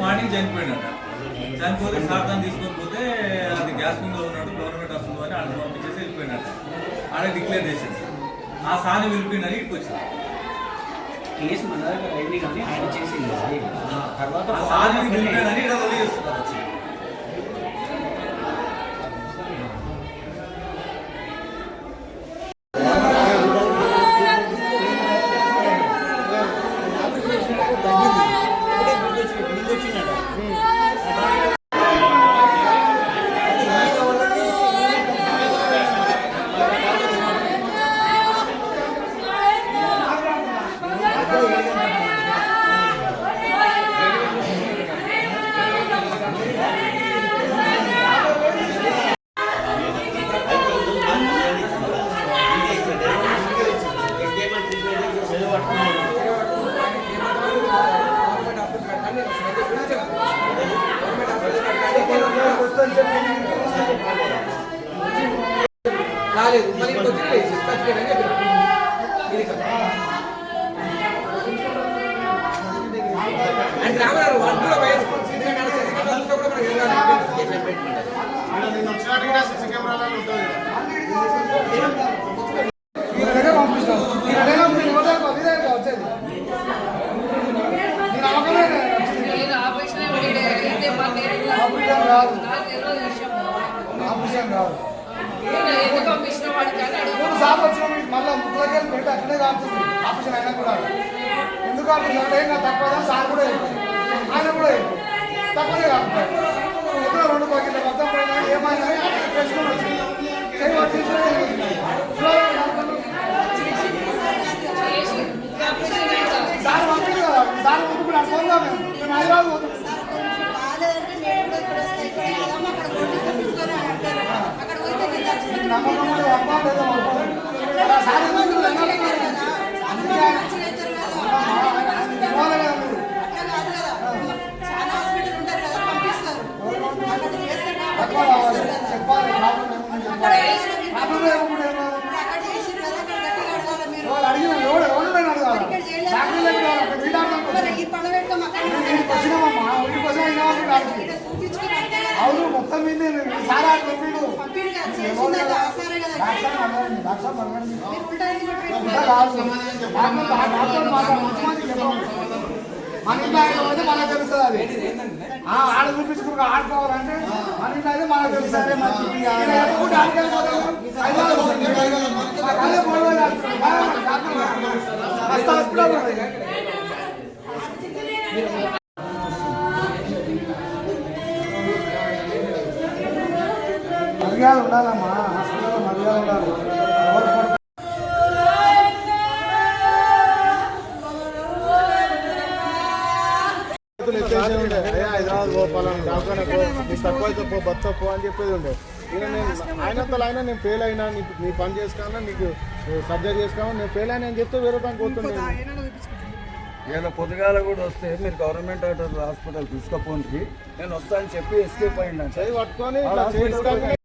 Morning చనిపోయినట చనిపోతే sir దాన్ని తీసుకొని పోతే అది గ్యాస్ ముందు ఉన్నాడు గవర్నమెంట్ వస్తుంది అని అక్కడ పంపించేసి వెళ్ళిపోయినట ఆడ డిక్లేర్ చేసింది ఆ సాని వెళ్ళిపోయినని ఇక్కడికి వచ్చింది కేసు మన దగ్గర అయింది కానీ ఆయన చేసింది. తర్వాత ఆ సాని వెళ్ళిపోయినని ఇక్కడ వదిలేస్తున్నారు వచ్చి రాలేదు మరి ఇక్కడ వచ్చి లేదు. చచ్చిపోయాడని చెప్పిన. ఇది కదా. ఆయన రామగారు వాళ్ళు కూడా వయసు సీనియర్ కాదు, సీనియర్ కాదు, కూడా మనకి వెళ్ళాలి. ఈయన దగ్గర పంపిస్తాం. ఈయన దగ్గర పంపిస్తే ఎవరి దగ్గర పంపిస్తే ఇదే కదా వచ్చేది. నేను అవగాహన లేదు ఆపరేషన్ అయితే మాకు ఆపరేషన్ కాదు. నాకు తెలియదు విషయం ఆపరేషన్ కాదు నేను ఎందుకు పంపించిన వాడికి అని అడుగు మూడు సార్లు వచ్చిన మళ్ళీ ముక్కలకి పెట్టి అక్కడే కాపుతుంది ఆపరేషన్ అయినా కూడా ఎందుకు ఆపరేషన్ అంటే ఇంకా తక్కువ సార్ కూడా చెప్పాడు. ఆయన కూడా చెప్పాడు. తక్కువనే కాపుతాడు ఎక్కడ రెండు పక్కన మొత్తం పోయినా ఏమైనా చేసుకుని వచ్చింది చేయి వచ్చేసి చేసి ఆపరేషన్ అయితే సార్ పంపింది కదా సార్ పంపించి నాకు ఫోన్ కాదు మేము హైదరాబాద్ పోతాం బాగాలేదంటే నేను కూడా ఇక్కడ వస్తా ఇక్కడ కాదమ్మా అక్కడ కొట్టి తప్పించుకొని అని అంటారు అక్కడ పోతే నేను చచ్చిపోతే నమ్మకం కూడా పంపాలి లేదా పంపాలి సార్ ఎందుకు మంచిగా అవుతారు కదా అందరూ మంచిగా అవుతారు కదా ఇవ్వాలి కదా మీరు అట్లా కాదు కదా చాలా హాస్పిటల్ ఉంటారు కదా పంపిస్తారు అక్కడ చేస్తే తక్కువ కాబట్టి రావాలి పంపిస్తారు కదా చెప్పాలి ప్రాబ్లం ఏముంది అక్కడ చెప్పాలి చేసిన మీరు ప్రాబ్లం ఏముంది ఏమో ఇప్పుడు అక్కడ చేసిరు కదా అక్కడ గట్టిగా అడగాలి మీరు వాళ్ళు అడిగిన ఎవడు ఎవరు నేను అడగాలి ఇక్కడ చేయలేదు డాక్టర్ దగ్గర కాదు, అక్కడ మీ డాక్టర్ దగ్గర మరి ఈ పళ్ళ పెట్టుకోం అక్కడ నేను వచ్చినామమ్మా ఊరి కోసం అయినా డాక్టర్ ఇక్కడ చూపించుకుని అంతే కదా అవును మొత్తం మీద సారా చెప్పిడు మన ఇంట్లో పోతే మనకు తెలుస్తుంది అది ఆ, ఆడ చూపించుకుని ఆడుకోవాలంటే మన ఇంట్లో అయితే మనకు తెలుస్తుంది మంచి మర్యాద ఉండాలమ్మా. హాస్పిటల్లో మర్యాద ఉండాలి. హైదరాబాద్ పో పలానా దవాఖాన పో నీకు తక్కువ అయితే పో బత్త పో అని చెప్పేది ఉండే ఇక నేను ఆయనంత అయినా నేను ఫెయిల్ అయినా నీకు నీ పని చేసుకోవాలా నీకు సర్జరీ చేసుకోవాలా నేను ఫెయిల్ అయినా అని చెప్తే వేరే దానికి పోతుండే ఇలా పొద్దుగాల కూడా వస్తే మీరు గవర్నమెంట్ హాస్పిటల్ తీసుకుపోండి. నేను వస్తా అని చెప్పి ఎస్కేప్ అయ్యిందంట చేయి పట్టుకొని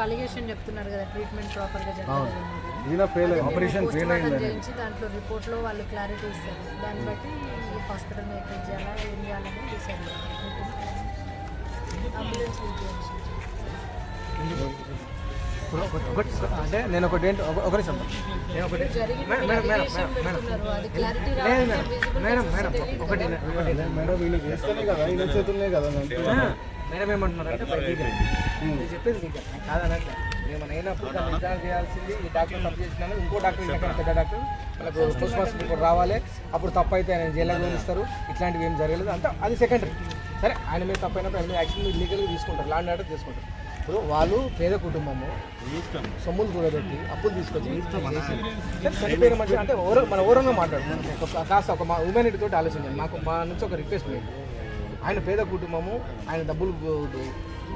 ఒక అలిగేషన్ చెప్తున్నారు కదా ట్రీట్మెంట్ ప్రాపర్గా జరగలేదు ఫెయిల్ అయింది ఆపరేషన్ ఫెయిల్ చేయించి దాంట్లో రిపోర్ట్లో వాళ్ళు క్లారిటీ ఇస్తారు. దాన్ని బట్టి హాస్పిటల్ ఎక్కడ చేయాలా ఏం చేయాలని డిసైడ్ అంబులెన్స్ అంటే నేను ఒకటి ఏంటి ఒక- నిమిషం నేను ఒకటి అది క్లారిటీ మేడం మేడం ఒకటి ఒకటి మేడం ఈయన చేస్తేనే కదా ఈయన చేతులనే కదా మేడం ఏమంటున్నారంటే బయటికి రండి. నేను చెప్పేది నీకు. కాదనట్లే. మేము అయినప్పుడు దాన్ని నిర్ధారణ చేయాల్సింది ఈ డాక్టర్ తప్పు చేసినాను. ఇంకో డాక్టర్ ఇంకా పెద్ద డాక్టర్ మనకు పోస్ట్ మాస్టర్ రిపోర్ట్ రావాలి. అప్పుడు తప్పు అయితే ఆయన జైల్లో ఇస్తారు ఇట్లాంటివి ఏం జరగలేదు. అంతా అది సెకండరీ. సరే ఆయన మీద తప్పు అయినప్పుడు ఆయన మీద యాక్షన్ మీరు లీగల్గా తీసుకుంటారు. లాండ్ ఆర్డర్ తీసుకుంటారు. ఇప్పుడు వాళ్ళు పేద కుటుంబము సొమ్ములు కూడబెట్టి అప్పులు తీసుకొచ్చి చనిపోయిన మనిషి అంటే ఓర మన ఓరంగా మాట్లాడు ఒక కాస్త ఒక మా హ్యూమానిటీ తోటి ఆలోచించండి మాకు మా నుంచి ఒక రిక్వెస్ట్ లేదు. ఆయన పేద కుటుంబము ఆయన డబ్బులు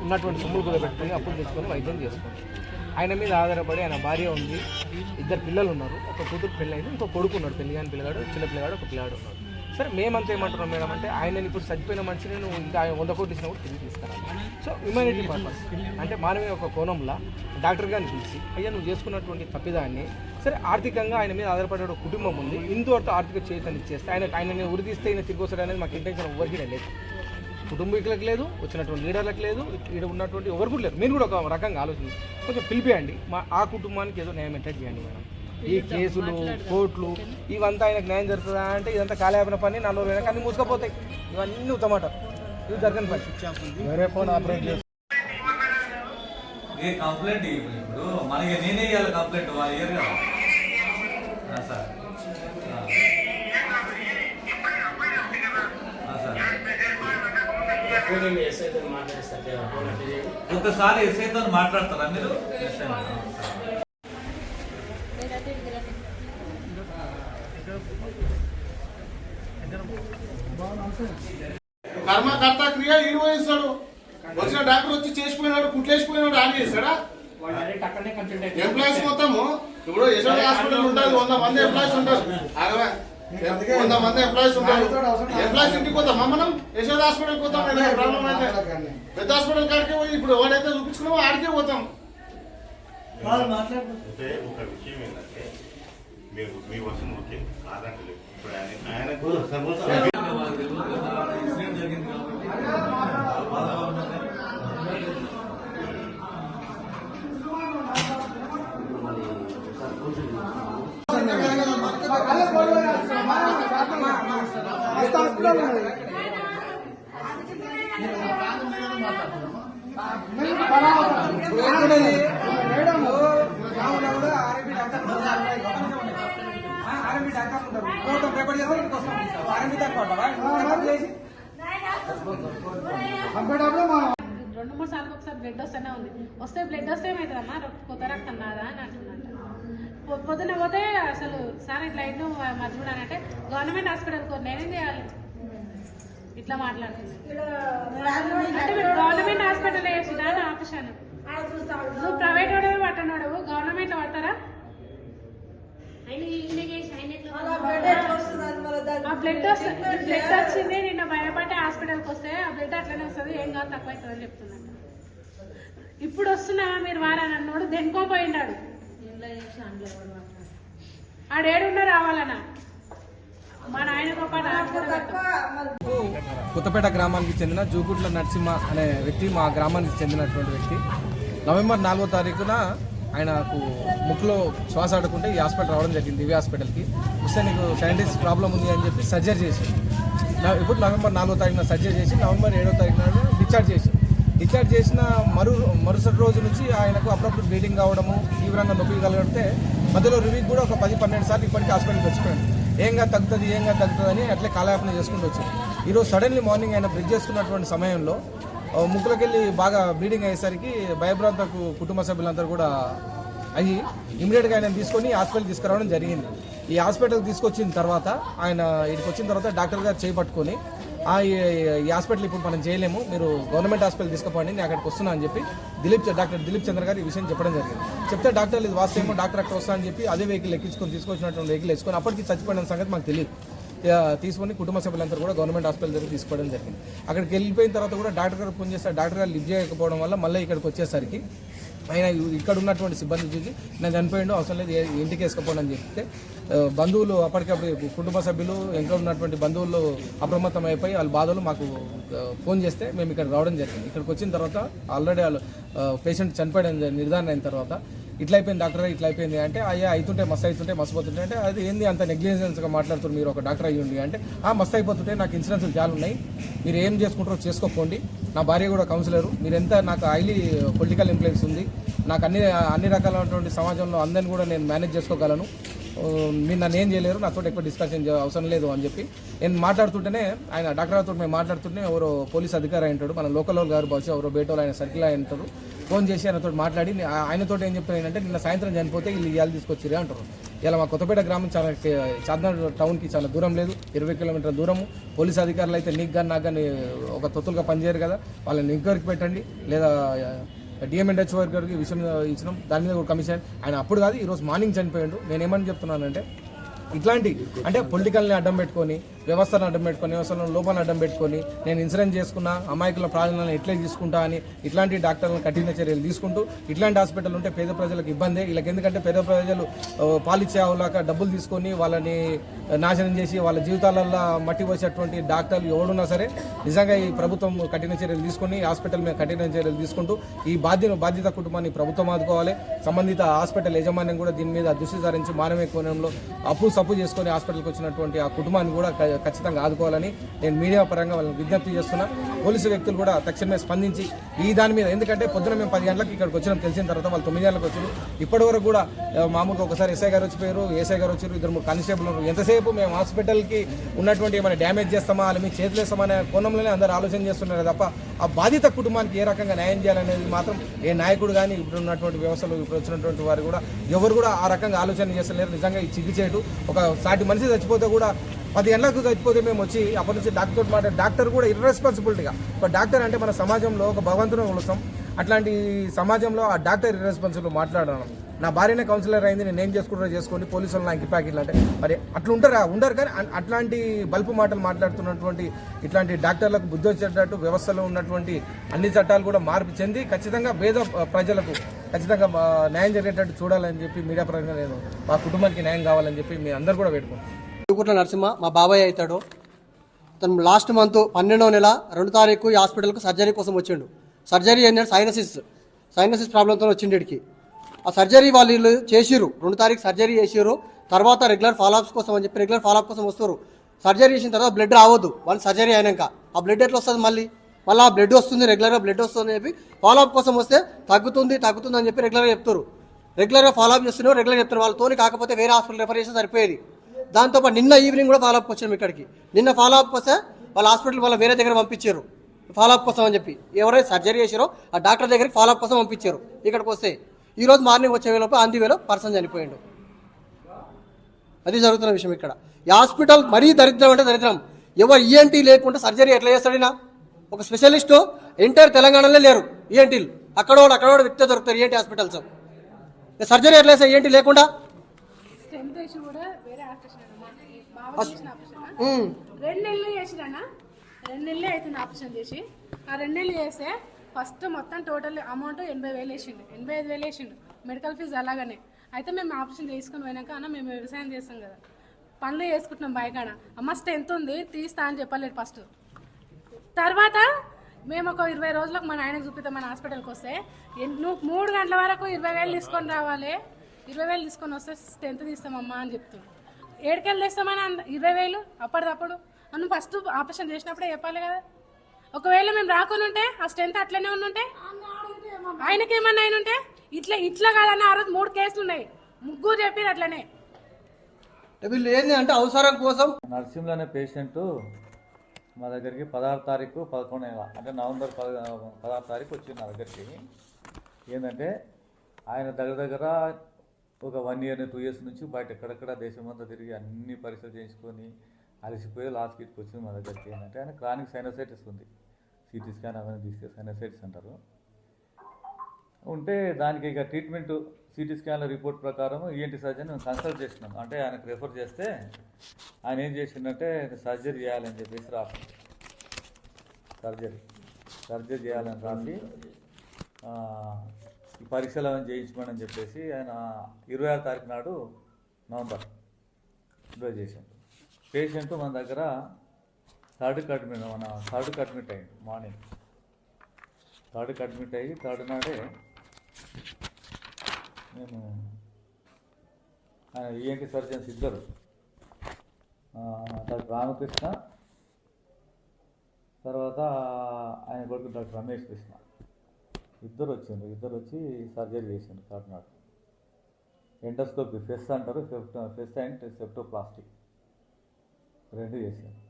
ఉన్నటువంటి సొమ్ములు కూడా పెట్టుకొని అప్పులు తెచ్చుకొని వైద్యం చేసుకోండి ఆయన మీద ఆధారపడి ఆయన భార్య ఉంది ఇద్దరు పిల్లలు ఉన్నారు. ఒక కూతురు పెళ్ళైంది ఇంకో కొడుకు ఉన్నాడు పెళ్ళి కాని పిల్లగాడు చిన్న పిల్లగాడు ఒక పిల్లగాడు ఉన్నాడు. సరే మేమంతా ఏమంటున్నాం మేడం అంటే ఆయన ఇప్పుడు చచ్చిపోయిన మనిషిని నువ్వు ఇంకా ఆయన వంద కోట్లు ఇచ్చినా కూడా తిరిగి తీసుకురాలి సో హ్యుమానిటీ పర్పస్ అంటే మానవీయ ఒక కోణంలో డాక్టర్ గారిని పిలిచి అయ్యా నువ్వు చేసుకున్నటువంటి తప్పిదాన్ని సరే ఆర్థికంగా ఆయన మీద ఆధారపడే ఒక కుటుంబం ఉంది. ఇందువరకు ఆర్థిక చేతని ఇచ్చేస్తే ఆయన ఆయనని ఉరిదీస్తే ఆయన తిరిగి వస్తాడు అనేది మాకు ఇంటెన్షన్ ఎవరికి లేదు. కుటుంబీకులకు లేదు వచ్చినటువంటి లీడర్లకు లేదు ఇక్కడ ఉన్నటువంటి ఎవరు కూడా లేరు. మీరు కూడా ఒక రకంగా ఆలోచించి కొంచెం పిలిపియండి. మా ఆ కుటుంబానికి ఏదో న్యాయం ఎంటర్ చేయండి మేడం. ఈ కేసులు కోర్టులు ఇవంతా ఆయనకు న్యాయం జరుగుతుందా అంటే ఇదంతా కాలేపన పని నలుగురు వెనక అన్ని మూసుకపోతాయి. ఇవన్నీ ఉత్తమాట ఇవి జరగని పని. వేరే ఫోన్ ఆపరేట్ చేసి ఏ కంప్లైంట్ ఇప్పుడు? మనకి నేనే ఇవ్వాలి కంప్లైంట్ వాళ్ళు ఇయ్యరు కదా. ఆ, సార్. ఒక్కసారి ఎస్ఐతో మాట్లాడతారా మీరు ఎస్ఐ ఆ, సరే. కర్మకర్త క్రియ ఈడు వహిస్తాడు వచ్చిన డాక్టర్ వచ్చి చేసిపోయినాడు కుట్లేసిపోయినాడు కన్సల్ట్ అయితే ఎంప్లాయీస్ మొత్తము ఇప్పుడు యశోద హాస్పిటల్ ఉంటుంది వంద మంది ఎంప్లాయీస్ ఉంటారు? వంద మంది ఎంప్లాయీస్ ఉంటారు ఎంప్లాయీస్ ఇంటికి పోతామా మనం? యశోద హాస్పిటల్కి పోతాం ప్రాబ్లం అయితే. పెద్ద హాస్పిటల్ కాడికే పోయి ఇప్పుడు ఎవడైతే చూపించుకున్నామో ఆడికే పోతాం. అంటే ఒక విషయం ఏంటంటే మీరు మీ వర్షం ఓకే కాదంటలేదు. ఇప్పుడు ఆయన ఆయనకు ఇన్సిడెంట్ జరిగింది కాబట్టి మేడం మామూలుగా కూడా ఆర్ఎంపీ డాక్టర్ ఆర్ఎంపీ డాక్టర్ ఉంటారు పేపర్ చేస్తే ఇంటికి వస్తాం ఆర్ఎంపీ డాక్టర్ రెండు మూడు సార్లు ఒకసారి బ్లడ్ వస్తేనే ఉంది. వస్తే బ్లడ్ వస్తే ఏమవుతుందమ్మా కొత్త రక్తం రాదా అని అంటున్నాను పొ- పొద్దున్న పోతే అసలు సార్ ఇట్లా ఇల్లు మర్చిపోయానంటే గవర్నమెంట్ హాస్పిటల్కి నేనేం చేయాలి? ఇట్లా మాట్లాడుతున్నాను గవర్నమెంట్ హాస్పిటల్ వేసినా ఆపేశాను. నువ్వు ప్రైవేట్ వాడవే పట్టనోడు గవర్నమెంట్ పడతారా? ఆ బ్లడ్ వస్తుంది బ్లడ్ వచ్చింది నిన్న భయపడి హాస్పిటల్కి వస్తే ఆ బ్లడ్ అట్లనే వస్తుంది ఏం కాదు తక్కువ అవుతుంది అని చెప్తున్నాను ఇప్పుడు వస్తున్నావా మీరు వారని అన్నోడు దెనుకోపోయినాడు ఆడేడున్నా కొత్తపేట గ్రామానికి చెందిన జూగుట్ల నరసింహ అనే వ్యక్తి మా గ్రామానికి చెందినటువంటి వ్యక్తి. నవంబర్ నాలుగో తారీఖున ఆయనకు ముక్కులో శ్వాస ఆడుకుంటే ఈ హాస్పిటల్ రావడం జరిగింది దివ్య హాస్పిటల్కి. వస్తే నీకు సైంటిస్ట్ ప్రాబ్లం ఉంది అని చెప్పి సర్జరీ చేసి ఇప్పుడు నవంబర్ నాలుగో తారీఖున సర్జరీ చేసి నవంబర్ ఏడో తారీఖున డిశ్చార్జ్ చేసి డిశ్చార్జ్ చేసిన మరు మరుసటి రోజు నుంచి ఆయనకు అప్పుడప్పుడు బ్లీడింగ్ కావడము తీవ్రంగా నొప్పి కలగడితే మధ్యలో రివ్యూకి కూడా ఒక పది పన్నెండు సార్లు ఇప్పటికీ హాస్పిటల్కి వచ్చిపోయాడు. ఏంగా తగ్గుతుంది ఏంగా తగ్గుతుంది అని అట్లే కాలయాపన చేసుకుంటూ వచ్చాడు. ఈరోజు సడన్లీ మార్నింగ్ ఆయన బ్రిడ్జ్ చేసుకున్నటువంటి సమయంలో ముక్కులకెళ్ళి బాగా బ్లీడింగ్ అయ్యేసరికి భయభ్రాంతకు కుటుంబ సభ్యులందరూ కూడా అయ్యి ఇమీడియట్గా ఆయన తీసుకొని హాస్పిటల్ తీసుకురావడం జరిగింది. ఈ హాస్పిటల్కి తీసుకొచ్చిన తర్వాత ఆయన ఇక్కడికి వచ్చిన తర్వాత డాక్టర్ గారు చేపట్టుకొని ఈ ఈ హాస్పిటల్ ఇప్పుడు మనం చేయలేము. మీరు గవర్నమెంట్ హాస్పిటల్ తీసుకుపోండి నేను అక్కడికి వస్తున్నా అని చెప్పి దిలీప్ డాక్టర్ దిలీప్ చంద్ర గారు ఈ విషయం చెప్పడం జరిగింది. చెప్తే డాక్టర్ ఇది వాస్తవేమో డాక్టర్ అక్కడ వస్తా అని చెప్పి అదే వెహికల్ ఎక్కించుకొని తీసుకొచ్చినటువంటి వెహికల్ వేసుకొని అప్పటికి చచ్చిపోయిన సంగతి మాకు తెలియదు. ఇక తీసుకొని కుటుంబ సభ్యులందరూ కూడా గవర్నమెంట్ హాస్పిటల్ దగ్గర తీసుకోవడం జరిగింది. అక్కడికి వెళ్ళిపోయిన తర్వాత కూడా డాక్టర్ గారు ఫోన్ చేస్తే డాక్టర్ గారు లిఫ్ట్ చేయకపోవడం వల్ల మళ్ళీ ఇక్కడికి వచ్చేసరికి ఆయన ఇక్కడ ఉన్నటువంటి సిబ్బంది చూసి నేను చనిపోయిండు అవసరం లేదు ఇంటికి వేసుకపోండి అని చెప్తే బంధువులు అప్పటికప్పుడు కుటుంబ సభ్యులు ఇంకా ఉన్నటువంటి బంధువులు అప్రమత్తం అయిపోయి వాళ్ళ బాధలు మాకు ఫోన్ చేస్తే మేము ఇక్కడ రావడం జరిగింది. ఇక్కడికి వచ్చిన తర్వాత ఆల్రెడీ వాళ్ళు పేషెంట్ చనిపోయడం నిర్ధారణ అయిన తర్వాత ఇట్లా అయిపోయింది డాక్టర్ ఇట్లా అయిపోయింది అంటే అయ్యా అవుతుంటే మస్తు అవుతుంటే మస్తు పోతుంటే అంటే అది ఏంది అంత నెగ్లిజెన్స్గా మాట్లాడుతున్నారు మీరు ఒక డాక్టర్ అయ్యండి అంటే ఆ మస్తు అయిపోతుంటే నాకు ఇన్సూరెన్స్ చాలా ఉన్నాయి. మీరు ఏం చేసుకుంటారో చేసుకోకండి నా భార్య కూడా కౌన్సిలర్ మీరు ఎంత నాకు హైలీ పొలిటికల్ ఇన్ఫ్లుయెన్స్ ఉంది. నాకు అన్ని అన్ని రకాలైనటువంటి సమాజంలో అందరిని కూడా నేను మేనేజ్ చేసుకోగలను. మీరు నన్ను ఏం చేయలేరు నాతో ఎక్కువ డిస్కషన్ అవసరం లేదు అని చెప్పి. నేను మాట్లాడుతుంటేనే ఆయన డాక్టర్ గారితో మేము మాట్లాడుతుంటే ఎవరో పోలీస్ అధికారి అయి ఉంటాడు మన లోకల్ వాళ్ళు గారు బహుశా ఎవరో బయట ఆయన సర్కిల్ అయి ఉంటారు. ఫోన్ చేసి ఆయనతో మాట్లాడి ఆయనతో ఏం చెప్పాను అంటే నిన్న సాయంత్రం చనిపోతే వీళ్ళు ఇవాళ తీసుకొచ్చిరే అంటారు. ఇలా మా కొత్తపేట గ్రామం చాలా కే- టౌన్కి చాలా దూరం లేదు ఇరవై కిలోమీటర్ల దూరము. పోలీస్ అధికారులు అయితే నీకు కానీ నాకు కానీ ఒక తొత్తులుగా పనిచేయరు కదా వాళ్ళని ఎంక్వైరీకి పెట్టండి లేదా డిఎంఎన్హెచ్ వర్కర్కి ఈ విషయం ఇచ్చినాం. దాని మీద ఒక కమిషన్. ఆయన అప్పుడు కాదు ఈరోజు మార్నింగ్ చనిపోయాడు నేను ఏమని చెప్తున్నానంటే ఇట్లాంటి అంటే పొలిటికల్ని అడ్డం పెట్టుకొని వ్యవస్థను అడ్డం పెట్టుకొని వ్యవస్థలను లోపాలను అడ్డం పెట్టుకొని నేను ఇన్సూరెన్స్ చేసుకున్నా అమాయకుల ప్రాణాలను ఎట్లే తీసుకుంటా అని ఇట్లాంటి డాక్టర్లను కఠిన చర్యలు తీసుకుంటూ ఇట్లాంటి హాస్పిటల్ ఉంటే పేద ప్రజలకు ఇబ్బంది. వీళ్ళకి ఎందుకంటే పేద ప్రజలు పాలిచ్చే ఆవులాక డబ్బులు తీసుకొని వాళ్ళని నాశనం చేసి వాళ్ళ జీవితాలలో మట్టి పోసేటువంటి డాక్టర్లు ఎవడున్నా సరే నిజంగా ఈ ప్రభుత్వం కఠిన చర్యలు తీసుకొని హాస్పిటల్ మీద కఠిన చర్యలు తీసుకుంటూ ఈ బాధ్యత బాధ్యత కుటుంబాన్ని ప్రభుత్వం ఆదుకోవాలి. సంబంధిత హాస్పిటల్ యాజమాన్యం కూడా దీని మీద దృష్టి సారించి మానవీయ కోణంలో అప్పు సప్పు చేసుకొని హాస్పిటల్కి వచ్చినటువంటి ఆ కుటుంబాన్ని కూడా ఖచ్చితంగా ఆదుకోవాలని నేను మీడియా పరంగా వాళ్ళని విజ్ఞప్తి చేస్తున్నా. పోలీసు వ్యక్తులు కూడా తక్షణమే స్పందించి ఈ దాని మీద ఎందుకంటే పొద్దున మేము పది గంటలకు ఇక్కడికి వచ్చినాం తెలిసిన తర్వాత వాళ్ళు తొమ్మిది గంటలకు వచ్చారు. ఇప్పటి వరకు కూడా మామూలుగా ఒకసారి ఎస్ఐ గారు వచ్చిపోయారు ఏసఐ గారు వచ్చారు ఇద్దరు మూడు కానిస్టేబుల్ ఉన్నారు. ఎంతసేపు మేము హాస్పిటల్కి ఉన్నటువంటి ఏమైనా డ్యామేజ్ చేస్తామా వాళ్ళ మేము చేతులు అనే కోణంలోనే అందరూ ఆలోచన చేస్తున్నారు తప్ప ఆ బాధిత కుటుంబానికి ఏ రకంగా న్యాయం చేయాలనేది మాత్రం ఏ నాయకుడు కానీ ఇప్పుడు ఉన్నటువంటి వ్యవస్థలు ఇప్పుడు వచ్చినటువంటి వారు కూడా ఎవరు కూడా ఆ రకంగా ఆలోచన చేస్తలేరు. నిజంగా ఈ చిగ్గుచేటు ఒక సాటి మనిషి చచ్చిపోతే కూడా పది గంటలకు చచ్చిపోతే మేము వచ్చి అప్పటి నుంచి డాక్టర్ తోటి మాట డాక్టర్ కూడా ఇర్రెస్పాన్సిబిలిటీగా ఒక డాక్టర్ అంటే మన సమాజంలో ఒక భగవంతుని కొలుస్తాం అట్లాంటి సమాజంలో ఆ డాక్టర్ ఇర్రెస్పాన్సిబుల్ మాట్లాడడం. నా భార్యనే కౌన్సిలర్ అయింది నేను ఏం చేసుకుంటారో చేసుకోండి పోలీసులు నాకు ప్యాకెట్లు అంటే. మరి అట్లా ఉంటారా? ఉండరు కానీ అట్లాంటి బల్పు మాటలు మాట్లాడుతున్నటువంటి ఇట్లాంటి డాక్టర్లకు బుద్ధి వచ్చేటట్టు వ్యవస్థలో ఉన్నటువంటి అన్ని చట్టాలు కూడా మార్పు చెంది ఖచ్చితంగా పేద ప్రజలకు ఖచ్చితంగా న్యాయం జరిగేటట్టు చూడాలని చెప్పి మీడియా పరంగా నేను మా కుటుంబానికి న్యాయం కావాలని చెప్పి మీ అందరు కూడా పెట్టుకుంటాను కుట్ల నరసింహ మా బాబాయ్ అవుతాడు. తను లాస్ట్ మంత్ పన్నెండవ నెల రెండు తారీఖు ఈ హాస్పిటల్కు సర్జరీ కోసం వచ్చిండు. సర్జరీ ఏంటంటే సైనసిస్ సైనసిస్ ప్రాబ్లంతో వచ్చిండు ఇక్కడికి ఆ సర్జరీ వాళ్ళు చేసిరు చేసిర్రు. రెండు తారీఖు సర్జరీ చేసిరు తర్వాత రెగ్యులర్ ఫాలోఅప్స్ కోసం అని చెప్పి రెగ్యులర్ ఫాలోఅప్ కోసం వస్తారు. సర్జరీ చేసిన తర్వాత బ్లడ్ రావద్దు. వాళ్ళు సర్జరీ అయినాక. ఆ బ్లడ్ ఎట్లా వస్తుంది మళ్ళీ? మళ్ళీ ఆ బ్లడ్ వస్తుంది రెగ్యులర్గా బ్లడ్ వస్తుంది అని చెప్పి ఫాలోఅప్ కోసం వస్తే తగ్గుతుంది తగ్గుతుంది అని చెప్పి రెగ్యులర్గా చెప్తారు. రెగ్యులర్గా ఫాలోఅప్ చేస్తున్నారు రెగ్యులర్ చెప్తారు. వాళ్ళతోని కాకపోతే వేరే హాస్పిటల్ రెఫర్ చేస్తే సరిపోయేది. దాంతోపాటు నిన్న ఈవినింగ్ కూడా ఫాలోఅప్ వచ్చాము ఇక్కడికి నిన్న ఫాలోఅప్ వస్తే వాళ్ళ హాస్పిటల్ వాళ్ళ వేరే దగ్గర పంపించారు. ఫాలోఅప్ కోసం అని చెప్పి. ఎవరైతే సర్జరీ చేశారో ఆ డాక్టర్ దగ్గరికి ఫాలోఅప్ కోసం పంపించారు. ఇక్కడికి వస్తే ఈ రోజు మార్నింగ్ వచ్చే వేలోపు అంది వేలో పర్సన్ చనిపోయాడు. అది జరుగుతున్న విషయం ఇక్కడ. ఈ హాస్పిటల్ మరీ దరిద్రం అంటే దరిద్రం. ఎవరు ఈఎన్టీ లేకుంటే సర్జరీ ఎట్లా చేస్తాడినా ఒక స్పెషలిస్టు ఎంటైర్ తెలంగాణలో లేరు ఈఎన్టీలు అక్కడోడు అక్కడోడు వ్యక్తి దొరుకుతారు ఈఎన్టీ హాస్పిటల్స్ సర్జరీ ఎట్లా చేస్తారు ఈఎన్టీ లేకుండా స్టెంత్ వేసి కూడా వేరే ఆపరేషన్ అన్నమాట బాగా చేసిన ఆపరేషన్ ఉమ్. రెండు నెలలు చేసిరన్న రెండు నెలలే అవుతుంది ఆపరేషన్ చేసి. ఆ రెండు నెలలు చేస్తే ఫస్ట్ మొత్తం టోటల్ అమౌంట్ ఎనభై వేలు వేసిండు. ఎనభై ఐదు వేలు వేసిండు. మెడికల్ ఫీజు అలాగనే. అయితే మేము ఆపరేషన్ చేసుకుని పోయినాక అన్న మేము వ్యవసాయం చేస్తాం కదా. పనులు చేసుకుంటున్నాం బయకాడ. అమ్మ స్ట్రెంత్ ఉంది? తీస్తా అని చెప్పలేదు ఫస్ట్. తర్వాత మేము ఒక ఇరవై రోజులకు మా నాయనకు చూపిస్తాం మన హాస్పిటల్కి వస్తే నువ్వు మూడు గంటల వరకు ఇరవై వేలు తీసుకొని రావాలి. ఇరవై వేలు తీసుకొని వస్తే స్ట్రెంత్ తీస్తామమ్మా అని చెప్తాడు ఏడుకెళ్ళి తెస్తామని అంద- ఇరవై వేలు? అప్పటిదప్పుడు. నువ్వు ఫస్ట్ ఆపరేషన్ చేసినప్పుడే చెప్పాలి కదా. ఒకవేళ మేము రాకుండా ఉంటే ఆ స్ట్రెంత్ అట్లనే ఉంటే ఆయనకి ఏమన్నా అయిన ఉంటే ఇట్లా ఇట్లా కాదన్న ఆ రోజు మూడు కేసులు ఉన్నాయి. ముగ్గురు చెప్పారు అట్లనే. వీళ్ళు ఏంది అంటే అవసరం కోసం? నరసింహులు అనే పేషెంట్ మా దగ్గరికి పదహారు తారీఖు పదకొండు నెల అంటే నవంబర్ పద పదహారు తారీఖు వచ్చింది నా దగ్గరికి. ఏంటంటే ఆయన దగ్గర దగ్గర ఒక వన్ ఇయర్ టూ ఇయర్స్ నుంచి బయట ఎక్కడెక్కడ దేశమంతా తిరిగి అన్ని పరీక్షలు చేయించుకొని అలసిపోయి లాస్ట్ కిట్కి వచ్చింది మా దగ్గరికి ఏంటంటే ఆయన క్రానిక్ సైనసైటిస్ ఉంది. సిటీ స్కాన్ అవన్నీ తీస్తే సైనసైటిస్ అంటారు. ఉంటే దానికి ఇక ట్రీట్మెంట్ సిటీ స్కాన్ల రిపోర్ట్ ప్రకారం ఈఎన్టీ సర్జన్ కన్సల్ట్ చేసినాం అంటే ఆయనకు రెఫర్ చేస్తే ఆయన ఏం చేసిందంటే సర్జరీ చేయాలని చెప్పేసి రాసి సర్జరీ సర్జరీ చేయాలని రాసి పరిశీలన పరీక్షలు చేయించమని చెప్పేసి ఆయన ఇరవై ఆరు తారీఖు నాడు నవంబర్ ఇరవై చేసాం పేషెంట్ మన దగ్గర థర్డ్కి అడ్మిట్ మన థర్డ్కి అడ్మిట్ అయ్యింది మార్నింగ్. థర్డ్కి అడ్మిట్ అయ్యి థర్డ్ నాడే నేను ఆయన ఈఎన్టీ సర్జన్స్ ఇద్దరు. డాక్టర్ రామకృష్ణ తర్వాత ఆయన కొడుకు డాక్టర్ రమేష్ కృష్ణ. ఇద్దరు వచ్చిండ్రు ఇద్దరు వచ్చి సర్జరీ చేసిండ్రు కాకినాడ ఎండోస్కోపీ ఫెస్ అంటారు ఫెస్ అండ్ సెప్టోప్లాస్టిక్ రెండు చేసాను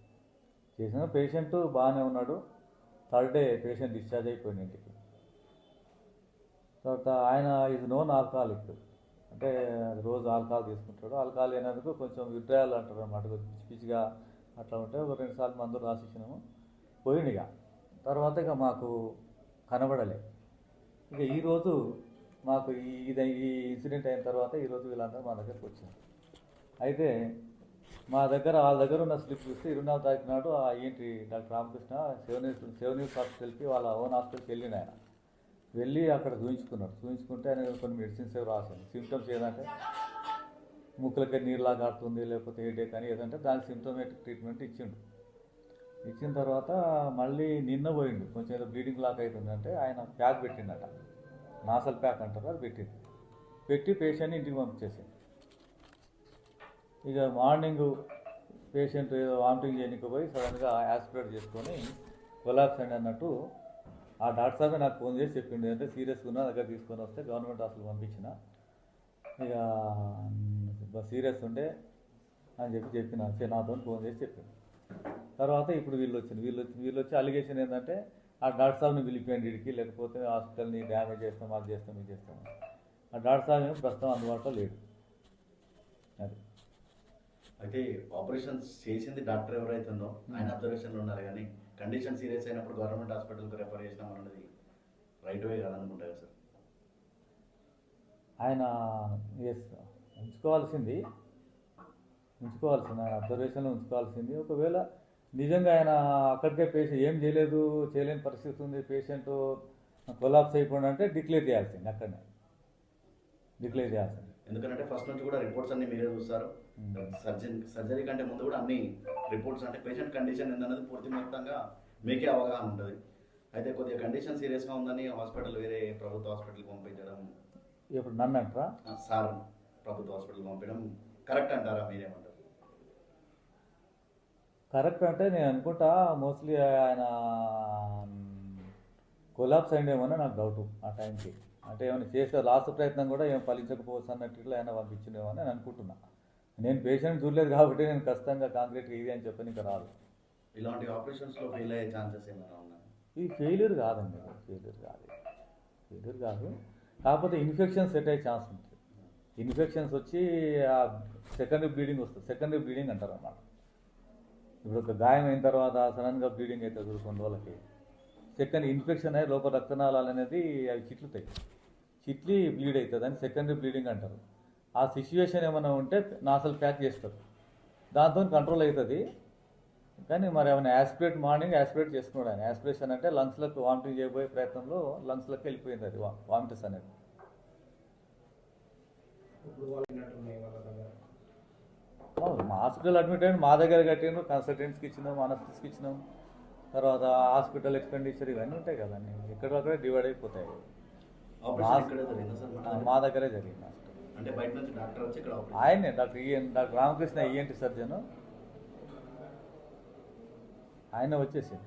చేసిన పేషెంట్ బాగానే ఉన్నాడు. థర్డ్ డే పేషెంట్ డిశ్చార్జ్ అయిపోయింది ఇంటికి. తర్వాత ఆయన ఇది నోన్ ఆల్కహాలిక్ అంటే రోజు ఆల్కహాల్ తీసుకుంటాడు. ఆల్కహాల్ అయినందుకు కొంచెం విడ్రాయల్ అంటారు అనమాట పిచ్చి పిచ్చిగా అట్లా ఉంటే ఒక రెండు సార్లు మందులు రాసిచ్చినాము. పోయిండు ఇక. తర్వాత ఇక మాకు కనబడలే. ఇక ఈరోజు మాకు ఈ ఇది ఈ ఇన్సిడెంట్ అయిన తర్వాత ఈరోజు వీళ్ళందరూ మా దగ్గరకు వచ్చారు. అయితే మా దగ్గర వాళ్ళ దగ్గర ఉన్న స్లిప్ చూస్తే ఇరవై నాలుగు తారీఖు నాడు ఆ ఏంటి doctor Ramakrishna seven seven news హాస్పిటల్కి వాళ్ళ ఓన్ హాస్పిటల్కి వెళ్ళిన ఆయన. వెళ్ళి అక్కడ చూయించుకున్నాడు. చూయించుకుంటే ఆయన కొన్ని మెడిసిన్స్ ఏవి రాశాను సిమ్టమ్స్ ఏదంటే ముక్కులకి నీరులా కారుతుంది లేకపోతే హెడేక్ అని ఏదంటే దానికి సిమ్టమేటిక్ ట్రీట్మెంట్ ఇచ్చిండు. ఇచ్చిన తర్వాత మళ్ళీ నిన్న పోయిండు. కొంచెం ఏదో బ్లీడింగ్ లాక్ అవుతుందంటే ఆయన ప్యాక్ పెట్టిండట. నాసల్ ప్యాక్ అంటారు అది పెట్టింది పెట్టి పేషెంట్ని ఇంటికి పంపించేసింది ఇక మార్నింగ్ పేషెంట్ ఏదో వామిటింగ్ చేయడానికి పోయి సడన్గా యాస్పిరేట్ చేసుకొని కొలాప్స్ అండి అన్నట్టు ఆ డాక్టర్ సాబే నాకు ఫోన్ చేసి చెప్పిండు. అంటే సీరియస్గా ఉన్నా దగ్గర తీసుకొని వస్తే గవర్నమెంట్ హాస్పిటల్ పంపించిన. ఇక సీరియస్ ఉండే అని చెప్పి చెప్పిన. నాతో ఫోన్ చేసి చెప్పిండు. తర్వాత ఇప్పుడు వీళ్ళు వచ్చింది వీళ్ళు వచ్చి వీళ్ళు వచ్చి అలిగేషన్ ఏంటంటే ఆ డాక్టర్ సాబ్ని పిలిపియండి ఇడికి లేకపోతే హాస్పిటల్ని డ్యామేజ్ చేస్తాం అది చేస్తాం ఇది చేస్తాం ఆ డాక్టర్ సాబ్ ఏమో ప్రస్తుతం అందుబాటులో లేడు. అది. అయితే ఆపరేషన్ చేసింది డాక్టర్ ఎవరైతుందో ఆయన అబ్జర్వేషన్లో ఉన్నారు కానీ కండిషన్ సీరియస్ అయినప్పుడు గవర్నమెంట్ హాస్పిటల్కి రెఫర్ చేసినాం అన్నది రైట్ వే కాదనుకుంటా కదా సార్. ఆయన ఎస్ ఉంచుకోవాల్సింది. ఉంచుకోవాల్సింది. ఆయన అబ్జర్వేషన్లో ఉంచుకోవాల్సింది. ఒకవేళ నిజంగా ఆయన అక్కడికే పేషెంట్ ఏం చేయలేదు చేయలేని పరిస్థితి ఉంది పేషెంట్ కొలాప్స్ అయిపోయింది అంటే డిక్లేర్ చేయాల్సింది అక్కడనే. డిక్లేర్ చేయాల్సింది. ఎందుకంటే ఫస్ట్ నుంచి కూడా రిపోర్ట్స్ అన్ని మీరే చూస్తారు. సర్జరీ సర్జరీ కంటే ముందు కూడా అన్ని రిపోర్ట్స్ అంటే పేషెంట్ కండిషన్ ఏందన్నది పూర్తి మొత్తంగా మీకే అవగాహన ఉంటుంది. అయితే కొద్దిగా కండిషన్ సీరియస్గా ఉందని హాస్పిటల్ వేరే ప్రభుత్వ హాస్పిటల్కి పంపించడం. ఇప్పుడు నన్ను అంటారా సార్ ప్రభుత్వ హాస్పిటల్కి పంపించడం కరెక్ట్ అంటారా మీరేమంటారు? కరెక్ట్ అంటే నేను అనుకుంటా మోస్ట్లీ ఆయన కొలాప్స్ అయిందేమో నాకు డౌట్ ఆ టైంకి అంటే ఏమైనా చేసే లాస్ట్ ప్రయత్నం కూడా ఏం ఫలించకపోవచ్చు అన్నట్టు ఇట్లా ఆయన పంపించిందేమో అని నేను అనుకుంటున్నా. నేను పేషెంట్ చూడలేదు కాబట్టి నేను ఖచ్చితంగా కాంక్రీట్గా ఇది అని చెప్పని ఇంకా రాదు. ఇలాంటి ఆపరేషన్స్లో ఫెయిల్ అయ్యే ఛాన్సెస్ ఏమైనా ఉన్నాయి? ఇది ఫెయిల్యూర్ కాదండి. ఫెయిల్యూర్ కాదు. ఫెయిల్యూర్ కాదు. కాకపోతే ఇన్ఫెక్షన్ సెట్ అయ్యే ఛాన్స్ ఉంటుంది. ఇన్ఫెక్షన్స్ వచ్చి సెకండరీ బ్లీడింగ్ వస్తుంది. సెకండరీ బ్లీడింగ్ అంటారు అన్నమాట ఇప్పుడు ఒక గాయం అయిన తర్వాత సడన్గా బ్లీడింగ్ అవుతుంది చూడు కొన్ని రోజులకి. సెకండ్ ఇన్ఫెక్షన్ అయ్యి లోపల రక్తనాళాలు అనేది అవి చిట్లుతాయి. చిట్లి బ్లీడ్ అవుతుంది అని సెకండరీ బ్లీడింగ్ అంటారు. ఆ సిచ్యువేషన్ ఏమైనా ఉంటే నాసలు ప్యాక్ చేస్తారు. దాంతో కంట్రోల్ అవుతుంది. కానీ మరి ఏమైనా యాస్పిరేట్ మార్నింగ్ యాస్పిరేట్ చేసుకున్నాడు ఆయన. యాస్పిరేషన్ అంటే లంగ్స్లకు వామిటింగ్ చేయబోయే ప్రయత్నంలో లంగ్స్లోకి వెళ్ళిపోయింది అది వామిటస్ అనేది ఇప్పుడు వాళ్ళు విన్నట్టున్నాయి వాళ్ళ దగ్గర అవును, మా హాస్పిటల్ అడ్మిట్ అయ్యి మా దగ్గర కట్టిండ్రు కన్సల్టెంట్స్కి ఇచ్చినాం అనస్థిస్కి ఇచ్చినాం. తర్వాత హాస్పిటల్ ఎక్స్పెండిచర్ ఇవన్నీ ఉంటాయి కదండి ఎక్కడొక్కడే డివైడ్ అయిపోతాయి? మా దగ్గరే? జరిగింది. హాస్పిటల్ అంటే బయట నుంచి డాక్టర్ వచ్చి ఇక్కడ ఆపరేషన్ ఆయనే doctor EN doctor Ramakrishna ENT surgeon. ఆయన వచ్చేసింది